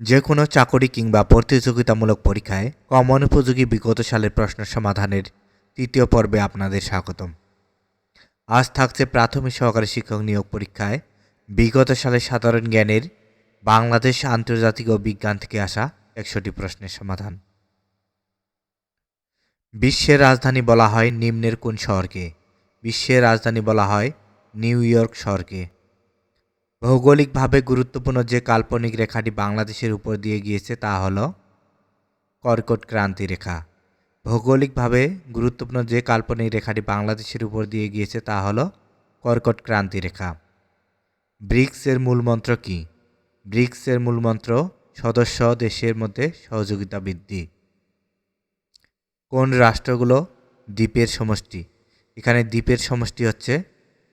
যে কোনো চাকরি কিংবা প্রতিযোগিতামূলক পরীক্ষায় কমন উপযোগী বিগত সালের প্রশ্ন সমাধানের তৃতীয় পর্বে আপনাদের স্বাগতম। আজ থাকছে প্রাথমিক সহকারী শিক্ষক নিয়োগ পরীক্ষায় বিগত সালের সাধারণ জ্ঞানের বাংলাদেশ আন্তর্জাতিক ও বিজ্ঞান থেকে আসা একশোটি প্রশ্নের সমাধান। বিশ্বের রাজধানী বলা হয় নিম্নের কোন শহরকে? বিশ্বের রাজধানী বলা হয় নিউ ইয়র্ক শহরকে। ভৌগোলিকভাবে গুরুত্বপূর্ণ যে কাল্পনিক রেখাটি বাংলাদেশের উপর দিয়ে গিয়েছে তা হল কর্কট ক্রান্তি রেখা। ভৌগোলিকভাবে গুরুত্বপূর্ণ যে কাল্পনিক রেখাটি বাংলাদেশের উপর দিয়ে গিয়েছে তা হল কর্কট ক্রান্তি রেখা। ব্রিক্সের মূলমন্ত্র কি? ব্রিক্সের মূলমন্ত্র, সদস্য দেশের মধ্যে সহযোগিতা বৃদ্ধি। কোন রাষ্ট্রগুলো দ্বীপের সমষ্টি? এখানে দ্বীপের সমষ্টি হচ্ছে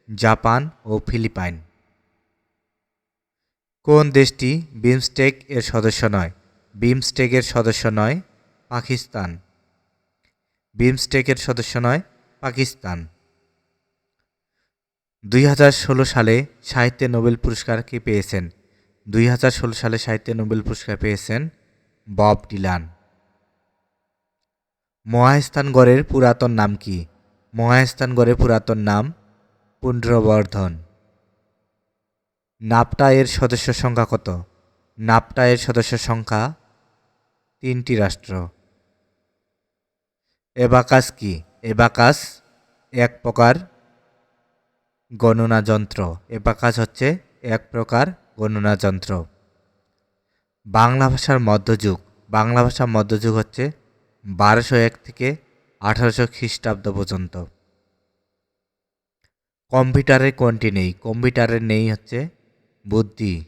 জাপান ও ফিলিপাইন। কোন দেশটি বিমস্টেক এর সদস্য নয়? বিমস্টেকের সদস্য নয় পাকিস্তান। বিমস্টেকের সদস্য নয় পাকিস্তান। দুই হাজার ষোলো সালে সাহিত্যে নোবেল পুরস্কার কে পেয়েছেন? দুই হাজার ষোলো সালে সাহিত্যে নোবেল পুরস্কার পেয়েছেন বব ডিলান। মহাস্থানগড়ের পুরাতন নাম কি? মহাস্থানগড়ের পুরাতন নাম পুণ্ড্রবর্ধন নাপটা এর সদস্য সংখ্যা কত? নাপটা এর সদস্য সংখ্যা তিনটি রাষ্ট্র। এবাকাস কি? এবাকাস এক প্রকার গণনা যন্ত্র। এবাকাস হচ্ছে এক প্রকার গণনা যন্ত্র। বাংলা ভাষার মধ্যযুগ। বাংলা ভাষার মধ্যযুগ হচ্ছে বারোশো এক থেকে আঠারোশো খ্রিস্টাব্দ পর্যন্ত। কম্পিউটারের কোনটি নেই? কম্পিউটারের নেই হচ্ছে বুদ্ধি।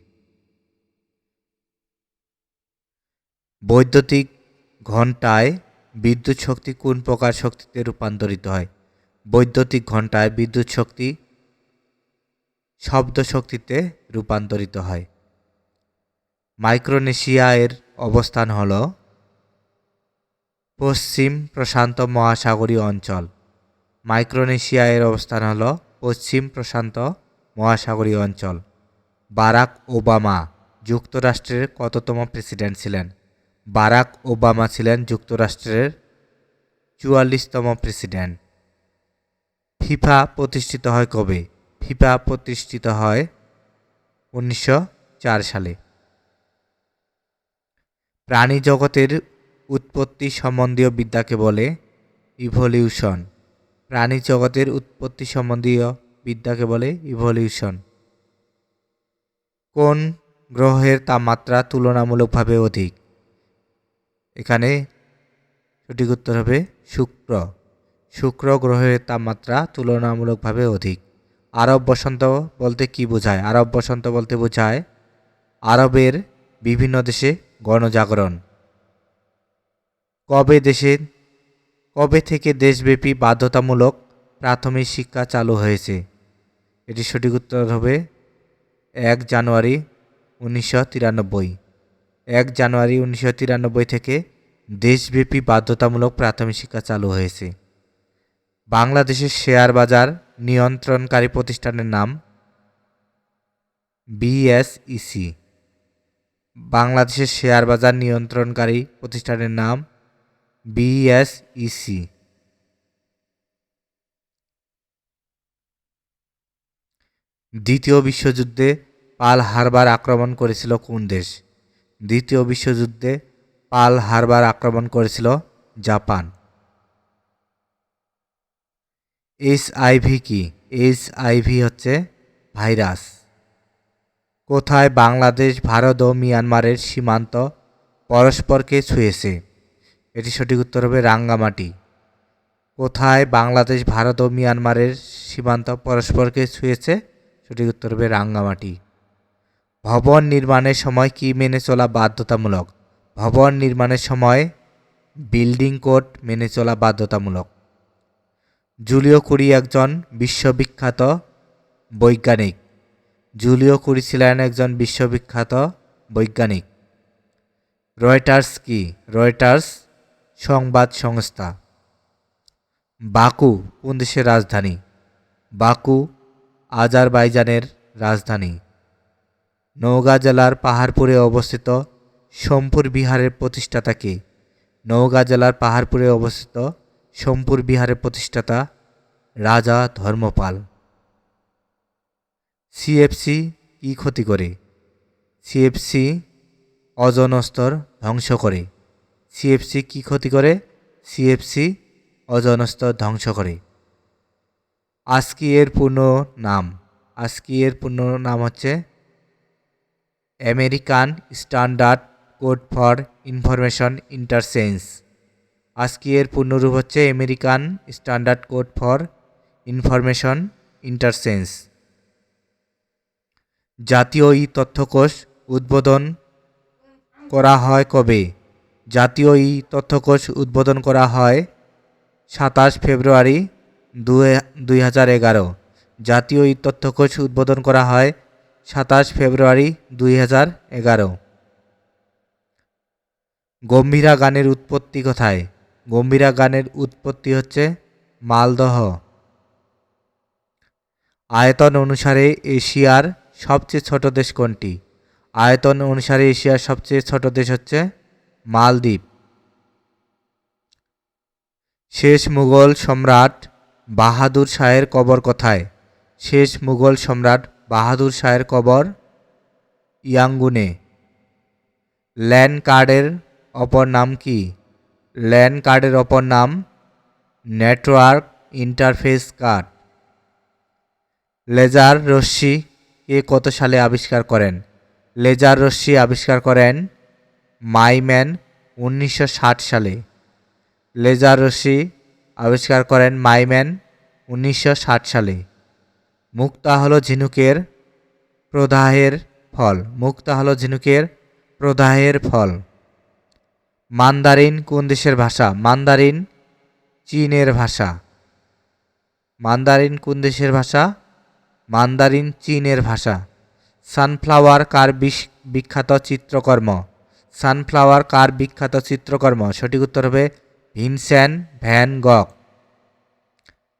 বৈদ্যুতিক ঘণ্টায় বিদ্যুৎ শক্তি কোন প্রকার শক্তিতে রূপান্তরিত হয়? বৈদ্যুতিক ঘণ্টায় বিদ্যুৎ শক্তি শব্দ শক্তিতে রূপান্তরিত হয়। মাইক্রোনেশিয়া অবস্থান হল পশ্চিম প্রশান্ত মহাসাগরীয় অঞ্চল। মাইক্রোনেশিয়া অবস্থান হল পশ্চিম প্রশান্ত মহাসাগরীয় অঞ্চল। বারাক ওবামা যুক্তরাষ্ট্রের কততম প্রেসিডেন্ট ছিলেন? বারাক ওবামা ছিলেন যুক্তরাষ্ট্রের চুয়াল্লিশতম প্রেসিডেন্ট। ফিফা প্রতিষ্ঠিত হয় কবে? ফিফা প্রতিষ্ঠিত হয় উনিশশো চার সালে। প্রাণী জগতের উৎপত্তি সম্বন্ধীয় বিদ্যাকে বলে ইভলিউশন প্রাণী জগতের উৎপত্তি সম্বন্ধীয় বিদ্যাকে বলে ইভলিউশন কোন গ্রহের তাপমাত্রা তুলনামূলকভাবে অধিক? এখানে সঠিক উত্তর হবে শুক্র। শুক্র গ্রহের তাপমাত্রা তুলনামূলকভাবে অধিক। আরব বসন্ত বলতে কি বোঝায়? আরব বসন্ত বলতে বোঝায় আরবের বিভিন্ন দেশে গণজাগরণ। কবে দেশে, কবে থেকে দেশব্যাপী বাধ্যতামূলক প্রাথমিক শিক্ষা চালু হয়েছে? এটি সঠিক উত্তর হবে এক জানুয়ারি উনিশশো তিরানব্বই। এক জানুয়ারি উনিশশো তিরানব্বই থেকে দেশব্যাপী বাধ্যতামূলক প্রাথমিক শিক্ষা চালু হয়েছে। বাংলাদেশের শেয়ার বাজার নিয়ন্ত্রণকারী প্রতিষ্ঠানের নাম বিএসইসি। বাংলাদেশের শেয়ার বাজার নিয়ন্ত্রণকারী প্রতিষ্ঠানের নাম বিএসইসি। দ্বিতীয় বিশ্বযুদ্ধে পাল হারবার আক্রমণ করেছিল কোন দেশ? দ্বিতীয় বিশ্বযুদ্ধে পাল হারবার আক্রমণ করেছিল জাপান। এইচ আইভি কি? এইচ আইভি হচ্ছে ভাইরাস। কোথায় বাংলাদেশ, ভারত ও মিয়ানমারের সীমান্ত পরস্পরকে ছুঁয়েছে? এটি সঠিক উত্তর হবে রাঙ্গামাটি। কোথায় বাংলাদেশ, ভারত ও মিয়ানমারের সীমান্ত পরস্পরকে ছুঁয়েছে? সঠিক উত্তর হবে রাঙ্গামাটি। ভবন নির্মাণের সময় কি মেনে চলা বাধ্যতামূলক? ভবন নির্মাণের সময় বিল্ডিং কোড মেনে চলা বাধ্যতামূলক। জুলিও কুরি একজন বিশ্ববিখ্যাত বৈজ্ঞানিক। জুলিও কুরি ছিলেন একজন বিশ্ববিখ্যাত বৈজ্ঞানিক। রয়টার্স কি? রয়টার্স সংবাদ সংস্থা। বাকু, কোন দেশের রাজধানী? বাকু আজারবাইজানের রাজধানী। নওগাঁ জেলার পাহাড়পুরে অবস্থিত সোমপুর বিহারের প্রতিষ্ঠাতা কে? নওগাঁ জেলার পাহাড়পুরে অবস্থিত সোমপুর বিহারের প্রতিষ্ঠাতা রাজা ধর্মপাল। সিএফসি কী ক্ষতি করে? সিএফসি অজন স্তর ধ্বংস করে। সিএফসি কি ক্ষতি করে? সিএফসি অজন স্তর ধ্বংস করে। আজকি এর পূর্ণ নাম। আজকি এর পূর্ণ নাম হচ্ছে American standard code for information interchange. ASCII এর পূর্ণরূপ হচ্ছে American standard code for information interchange. জাতীয় ই তথ্যকোষ উদ্বোধন করা হয় কবে? জাতীয় ই তথ্যকোষ উদ্বোধন করা হয় সাতাশ ফেব্রুয়ারি দুই হাজার এগারো। জাতীয় ই তথ্যকোষ উদ্বোধন করা হয় সাতাশ ফেব্রুয়ারি দুই হাজার এগারো। গম্ভীরা গানের উৎপত্তি কোথায়? গম্ভীরা গানের উৎপত্তি হচ্ছে মালদহ। আয়তন অনুসারে এশিয়ার সবচেয়ে ছোট দেশ কোনটি? আয়তন অনুসারে এশিয়ার সবচেয়ে ছোট দেশ হচ্ছে মালদ্বীপ। শেষ মুঘল সম্রাট বাহাদুর শাহের কবর কোথায়? শেষ মুঘল সম্রাট বাহাদুর শাহের কবর ইয়াঙ্গুনে। ল্যান্ড কার্ডের অপর নাম কি? ল্যান্ড কার্ডের অপর নাম নেটওয়ার্ক ইন্টারফেস কার্ড। লেজার রশ্মি কে কত সালে আবিষ্কার করেন? লেজার রশ্মি আবিষ্কার করেন মাইম্যান উনিশশো সালে। লেজার রশ্মি আবিষ্কার করেন মাইম্যান উনিশশো সালে। মুক্তা হলো ঝিনুকের প্রদাহের ফল। মুক্তা হলো ঝিনুকের প্রদাহের ফল। মান্দারিন কোন দেশের ভাষা? মান্দারিন চীনের ভাষা। মান্দারিন কোন দেশের ভাষা? মান্দারিন চীনের ভাষা। সানফ্লাওয়ার কার বিখ্যাত চিত্রকর্ম? সানফ্লাওয়ার কার বিখ্যাত চিত্রকর্ম? সঠিক উত্তর হবে ভিনসেন ভ্যান গক।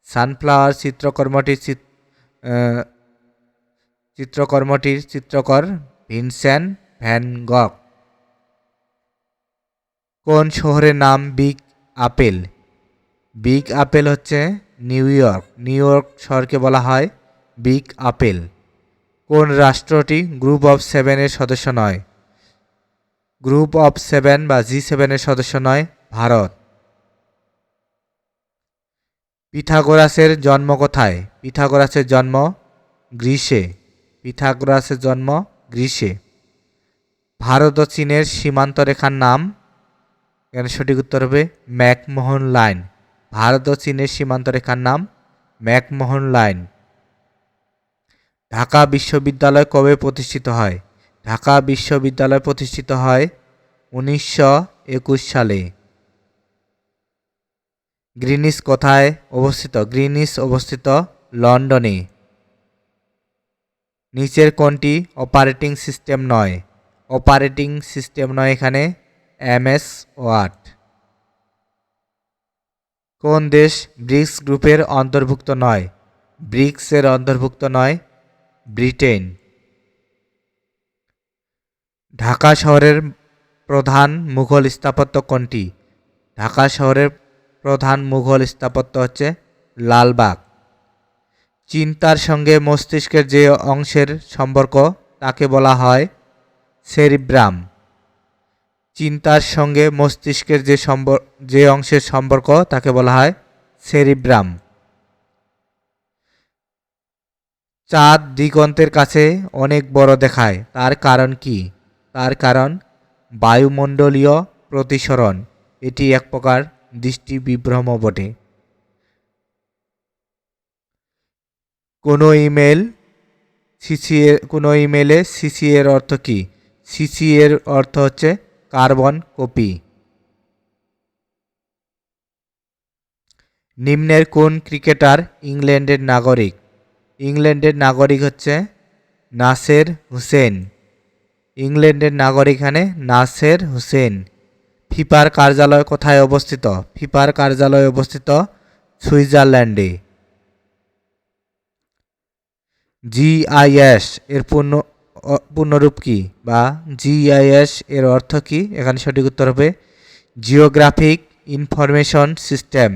সানফ্লাওয়ার চিত্রকর্মটির চিত্রকর্মটির চিত্রকর ভিনসেন ভ্যান গক। কোন শহরের নাম বিগ আপেল? বিগ আপেল হচ্ছে নিউ ইয়র্ক। নিউ ইয়র্ক শহরকে বলা হয় বিগ আপেল। কোন রাষ্ট্রটি গ্রুপ অফ সেভেনের সদস্য নয়? গ্রুপ অফ সেভেন বা জি সেভেনের সদস্য নয়, ভারত। পিথাগোরাসের জন্ম কোথায়? পিথাগোরাসের জন্ম গ্রীসে পিথাগোরাসের জন্ম গ্রীসে ভারত ও চীনের সীমান্ত রেখার নাম, এখানে সঠিক উত্তর হবে ম্যাকমোহন লাইন। ভারত ও চীনের সীমান্ত রেখার নাম ম্যাকমোহন লাইন। ঢাকা বিশ্ববিদ্যালয় কবে প্রতিষ্ঠিত হয়? ঢাকা বিশ্ববিদ্যালয় প্রতিষ্ঠিত হয় উনিশশো একুশ সালে। গ্রিনিস কোথায় অবস্থিত? গ্রিনিস অবস্থিত লন্ডনে। নিচের কোনটি অপারেটিং সিস্টেম নয়। অপারেটিং সিস্টেম নয় এখানে। এমএস ওয়াট কোন দেশ ব্রিক্স গ্রুপের অন্তর্ভুক্ত নয়? ব্রিক্সের অন্তর্ভুক্ত নয়, ব্রিটেন। ঢাকা শহরের প্রধান মুঘল স্থাপত্য কোনটি? ঢাকা শহরের প্রধান মুঘল স্থাপত্য হচ্ছে লালবাগ। চিন্তার সঙ্গে মস্তিষ্কের যে অংশের সম্পর্ক তাকে বলা হয় সেরিব্রাম। চিন্তার সঙ্গে মস্তিষ্কের যে যে অংশের সম্পর্ক তাকে বলা হয় সেরিব্রাম। চাঁদ দিগন্তের কাছে অনেক বড় দেখায়। তার কারণ কি? তার কারণ বায়ুমণ্ডলীয় প্রতিসরণ। এটি এক প্রকার দৃষ্টি বিভ্রম বটে। কোনো ইমেল সিসি এর কোনো ইমেলে সিসি এর অর্থ কী? সিসি এর অর্থ হচ্ছে কার্বন কপি। নিম্নের কোন ক্রিকেটার ইংল্যান্ডের নাগরিক? ইংল্যান্ডের নাগরিক হচ্ছে নাসের হুসেন। ইংল্যান্ডের নাগরিক এখানে নাসের হুসেন। ফিফার কার্যালয় কোথায় অবস্থিত? ফিফার কার্যালয় অবস্থিত সুইজারল্যান্ডে। জিআইএস এর পূর্ণ পূর্ণরূপ কি বা জিআইএস এর অর্থ কি? এখানে সঠিক উত্তর হবে জিওগ্রাফিক ইনফরমেশন সিস্টেম।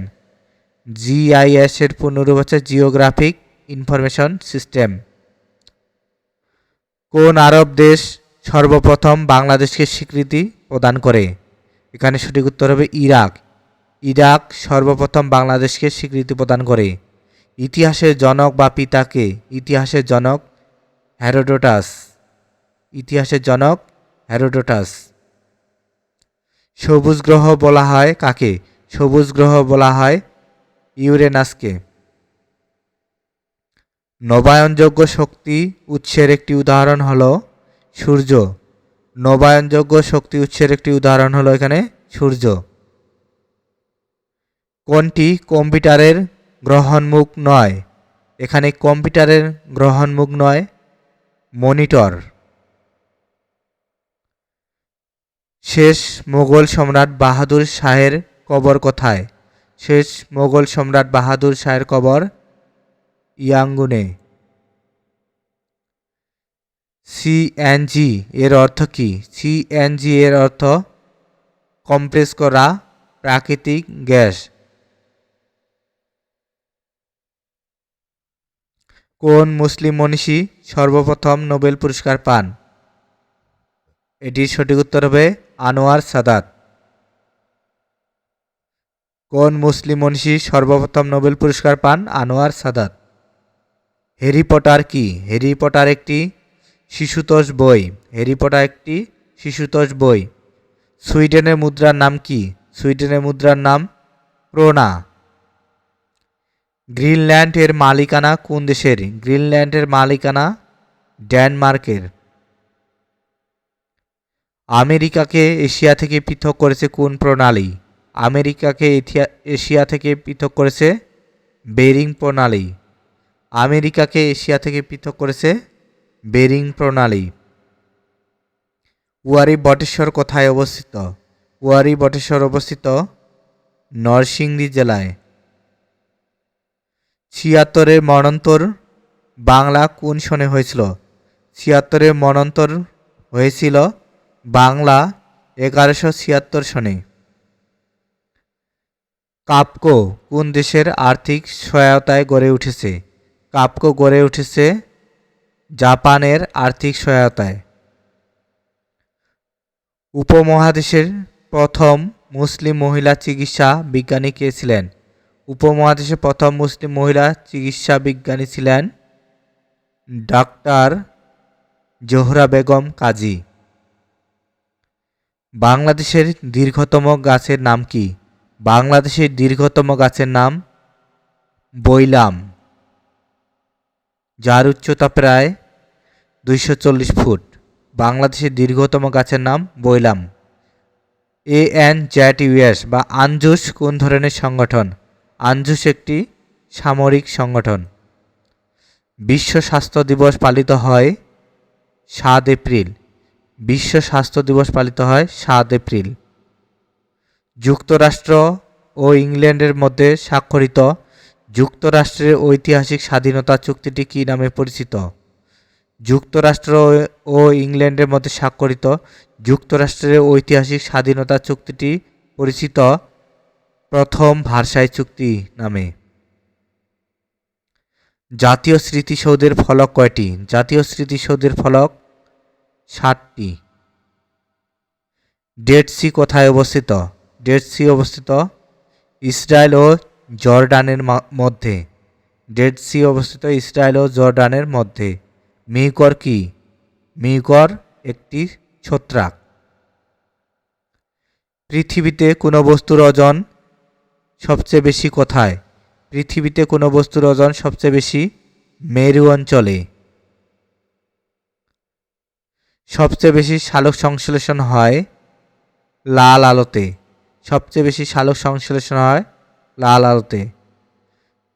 জিআইএস এর পূর্ণরূপ হচ্ছে জিওগ্রাফিক ইনফরমেশন সিস্টেম। কোন আরব দেশ সর্বপ্রথম বাংলাদেশকে স্বীকৃতি প্রদান করে? এখানে সঠিক উত্তর হবে ইরাক। ইরাক সর্বপ্রথম বাংলাদেশকে স্বীকৃতি প্রদান করে। ইতিহাসের জনক বা পিতাকে ইতিহাসের জনক হ্যারোডোটাস ইতিহাসের জনক হ্যারোডোটাস সবুজ গ্রহ বলা হয় কাকে? সবুজ গ্রহ বলা হয় ইউরেনাসকে। নবায়নযোগ্য শক্তি উৎসের একটি উদাহরণ হল সূর্য। নবায়নযোগ্য শক্তি উৎসের একটি উদাহরণ হলো এখানে সূর্য। কোনটি কম্পিউটারের গ্রহণমুখ নয়? এখানে কম্পিউটারের গ্রহণমুখ নয়, মনিটর। শেষ মোগল সম্রাট বাহাদুর শাহের কবর কোথায়? শেষ মোগল সম্রাট বাহাদুর শাহের কবর ইয়াঙ্গুনে। সিএনজি এর অর্থ কি? সিএনজি এর অর্থ কম্প্রেস করা প্রাকৃতিক গ্যাস। কোন মুসলিম মনীষী সর্বপ্রথম নোবেল পুরস্কার পান? এটির সঠিক উত্তর হবে আনোয়ার সাদাত। কোন মুসলিম মনীষী সর্বপ্রথম নোবেল পুরস্কার পান? Anwar Sadat. হ্যারি পটার কি? হ্যারি পটার একটি শিশুতোষ বই। হ্যারি পটার একটি শিশুতোষ বই। সুইডেনের মুদ্রার নাম কি? সুইডেনের মুদ্রার নাম ক্রোনা গ্রিনল্যান্ডের মালিকানা কোন দেশের? গ্রিনল্যান্ডের মালিকানা ডেনমার্কের। আমেরিকাকে এশিয়া থেকে পৃথক করেছে কোন প্রণালী? আমেরিকাকে এশিয়া থেকে পৃথক করেছে বেরিং প্রণালী। আমেরিকাকে এশিয়া থেকে পৃথক করেছে বেরিং প্রণালী। ওয়ারি বটেশ্বর কোথায় অবস্থিত? ওয়ারি বটেশ্বর অবস্থিত নরসিংদী জেলায়। ছিয়াত্তরের মরণোত্তর বাংলা কোন সনে হয়েছিল? ছিয়াত্তরের মরণোত্তর হয়েছিল বাংলা এগারোশো ছিয়াত্তর সনে। কাপকো কোন দেশের আর্থিক সহায়তায় গড়ে উঠেছে? কাপকো গড়ে উঠেছে জাপানের আর্থিক সহায়তায়। উপমহাদেশের প্রথম মুসলিম মহিলা চিকিৎসা বিজ্ঞানী কে ছিলেন? উপমহাদেশের প্রথম মুসলিম মহিলা চিকিৎসা বিজ্ঞানী ছিলেন ডাক্তার জোহরা বেগম কাজী। বাংলাদেশের দীর্ঘতম গাছের নাম কি? বাংলাদেশের দীর্ঘতম গাছের নাম বইলাম যার উচ্চতা প্রায় দুইশো চল্লিশ ফুট। বাংলাদেশের দীর্ঘতম গাছের নাম বইলাম এ এন জ্যাট ইউএস বা আনজুস কোন ধরনের সংগঠন? আনজুস একটি সামরিক সংগঠন। বিশ্ব স্বাস্থ্য দিবস পালিত হয় সাত এপ্রিল। বিশ্ব স্বাস্থ্য দিবস পালিত হয় সাত এপ্রিল। যুক্তরাষ্ট্র ও ইংল্যান্ডের মধ্যে স্বাক্ষরিত যুক্তরাষ্ট্রের ঐতিহাসিক স্বাধীনতা চুক্তিটি কী নামে পরিচিত? যুক্তরাষ্ট্র ও ইংল্যান্ডের মধ্যে স্বাক্ষরিত যুক্তরাষ্ট্রের ঐতিহাসিক স্বাধীনতা চুক্তিটি পরিচিত প্রথম ভার্সাই চুক্তি নামে। জাতীয় স্মৃতিসৌধের ফলক কয়টি? জাতীয় স্মৃতিসৌধের ফলক ষাটটি ডেড সি কোথায় অবস্থিত? ডেড সি অবস্থিত ইসরায়েল ও জর্ডানের মধ্যে। ডেড সি অবস্থিত ইসরায়েল ও জর্ডানের মধ্যে। মিউকর কি? মিউকর একটি ছত্রাক। পৃথিবীতে কোনো বস্তুর ওজন সবচেয়ে বেশি কোথায়? পৃথিবীতে কোনো বস্তুর ওজন সবচেয়ে বেশি মেরু অঞ্চলে। সবচেয়ে বেশি সালোক সংশ্লেষণ হয় লাল আলোতে। সবচেয়ে বেশি সালোক সংশ্লেষণ হয় লাল আলোতে।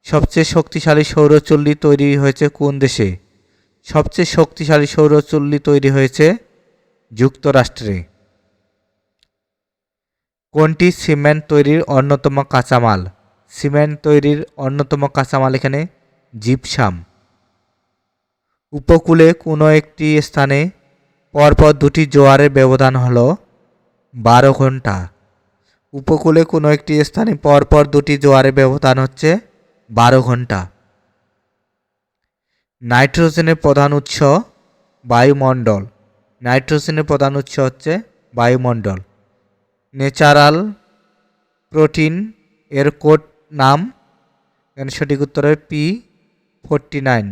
সবচেয়ে শক্তিশালী সৌরচুল্লি তৈরি হয়েছে কোন দেশে? সবচেয়ে শক্তিশালী সৌরচুল্লি তৈরি হয়েছে যুক্তরাষ্ট্রে। কোনটি সিমেন্ট তৈরির অন্যতম কাঁচামাল? সিমেন্ট তৈরির অন্যতম কাঁচামাল এখানে জিপসাম। উপকূলে কোনো একটি স্থানে পরপর দুটি জোয়ারের ব্যবধান হল বারো ঘণ্টা। উপকূলে কোনো একটি স্থানে পরপর দুটি জোয়ারের ব্যবধান হচ্ছে বারো ঘণ্টা নাইট্রোজেনের প্রধান উৎস বায়ুমণ্ডল। নাইট্রোজেনের প্রধান উৎস হচ্ছে বায়ুমণ্ডল। নেচারাল প্রোটিন এর কোড নাম সঠিক উত্তর পি ফোরটি নাইন।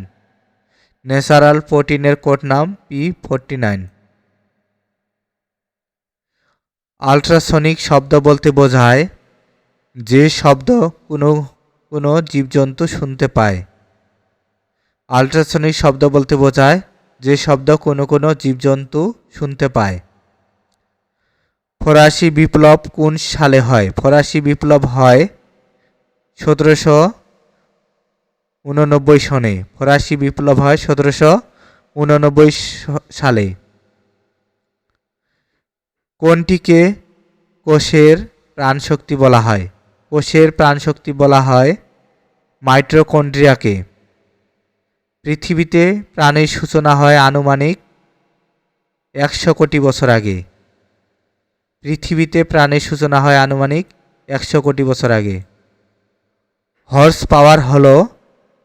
ন্যাচারাল প্রোটিনের কোড নাম পি ফোরটি নাইন। আলট্রাসনিক শব্দ বলতে বোঝায় যে শব্দ কোনো কোনো জীবজন্তু শুনতে পায়। আলট্রাসনিক শব্দ বলতে বোঝায় যে শব্দ কোনো কোনো জীবজন্তু শুনতে পায়। ফরাসি বিপ্লব কোন সালে হয়? ফরাসি বিপ্লব হয় সতেরোশো উননব্বই সনে। ফরাসি বিপ্লব হয় সতেরোশো উননব্বই সালে। কোনটিকে কোষের প্রাণশক্তি বলা হয়? কোষের প্রাণশক্তি বলা হয় মাইট্রোকন্ড্রিয়াকে পৃথিবীতে প্রাণের সূচনা হয় আনুমানিক একশো কোটি বছর আগে। পৃথিবীতে প্রাণের সূচনা হয় আনুমানিক একশো কোটি বছর আগে। হর্স পাওয়ার হল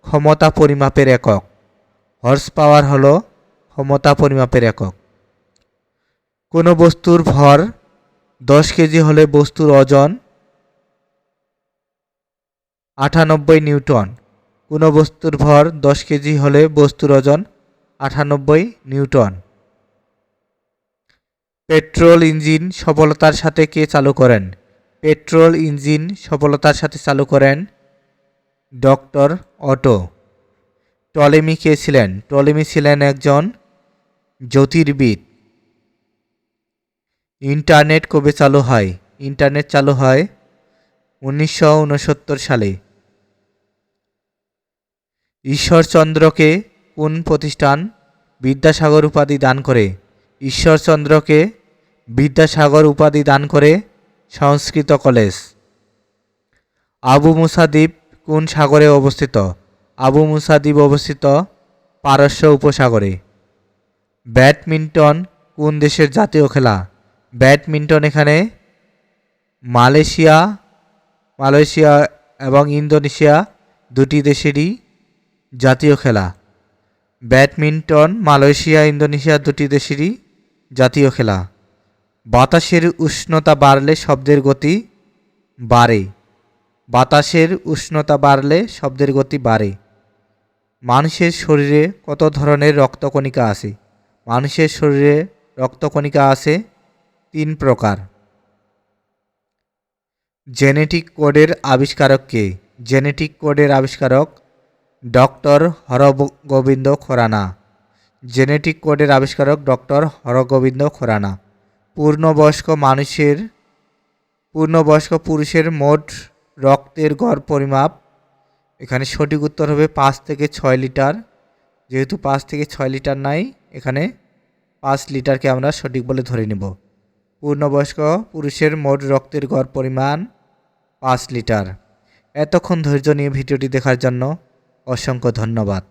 ক্ষমতা পরিমাপের একক। হর্স পাওয়ার হল ক্ষমতা পরিমাপের একক। কোনো বস্তুর ভর দশ কেজি হলে বস্তুর ওজন আটানব্বই নিউটন। কোনো বস্তুর ভর দশ কেজি হলে বস্তুর ওজন আটানব্বই নিউটন। পেট্রোল ইঞ্জিন সফলতার সাথে কে চালু করেন? পেট্রোল ইঞ্জিন সফলতার সাথে চালু করেন ডক্টর অটো। টলেমি কে ছিলেন? টলেমি ছিলেন একজন জ্যোতির্বিদ। ইন্টারনেট কবে চালু হয়? ইন্টারনেট চালু হয় উনিশশো উনসত্তর সালে। ঈশ্বরচন্দ্রকে কোন প্রতিষ্ঠান বিদ্যাসাগর উপাধি দান করে? ঈশ্বরচন্দ্রকে বিদ্যাসাগর উপাধি দান করে সংস্কৃত কলেজ। আবু মুসা দ্বীপ কোন সাগরে অবস্থিত? আবু মুসা দ্বীপ অবস্থিত পারস্য উপসাগরে। ব্যাডমিন্টন কোন দেশের জাতীয় খেলা? ব্যাডমিন্টন এখানে, মালয়েশিয়া মালয়েশিয়া এবং ইন্দোনেশিয়া দুটি দেশেরই জাতীয় খেলা। ব্যাডমিন্টন, মালয়েশিয়া, ইন্দোনেশিয়া দুটি দেশেরই জাতীয় খেলা। বাতাসের উষ্ণতা বাড়লে শব্দের গতি বাড়ে। বাতাসের উষ্ণতা বাড়লে শব্দের গতি বাড়ে। মানুষের শরীরে কত ধরনের রক্তকণিকা আছে? মানুষের শরীরে রক্তকণিকা আছে তিন প্রকার। জেনেটিক কোডের আবিষ্কারক কে? জেনেটিক কোডের আবিষ্কারক ডক্টর হরগোবিন্দ খোরানা। জেনেটিক কোডের আবিষ্কারক ডক্টর হরগোবিন্দ খোরানা। পূর্ণবয়স্ক মানুষের, পূর্ণবয়স্ক পুরুষের মোট রক্তের গড় পরিমাপ, এখানে সঠিক উত্তর হবে পাঁচ থেকে ছয় লিটার। যেহেতু পাঁচ থেকে ছয় লিটার নাই, এখানে পাঁচ লিটারকে আমরা সঠিক বলে ধরে নেব। পূর্ণবয়স্ক পুরুষের মোট রক্তের গড় পরিমাণ পাঁচ লিটার। এতক্ষণ ধৈর্য নিয়ে ভিডিওটি দেখার জন্য অসংখ্য ধন্যবাদ।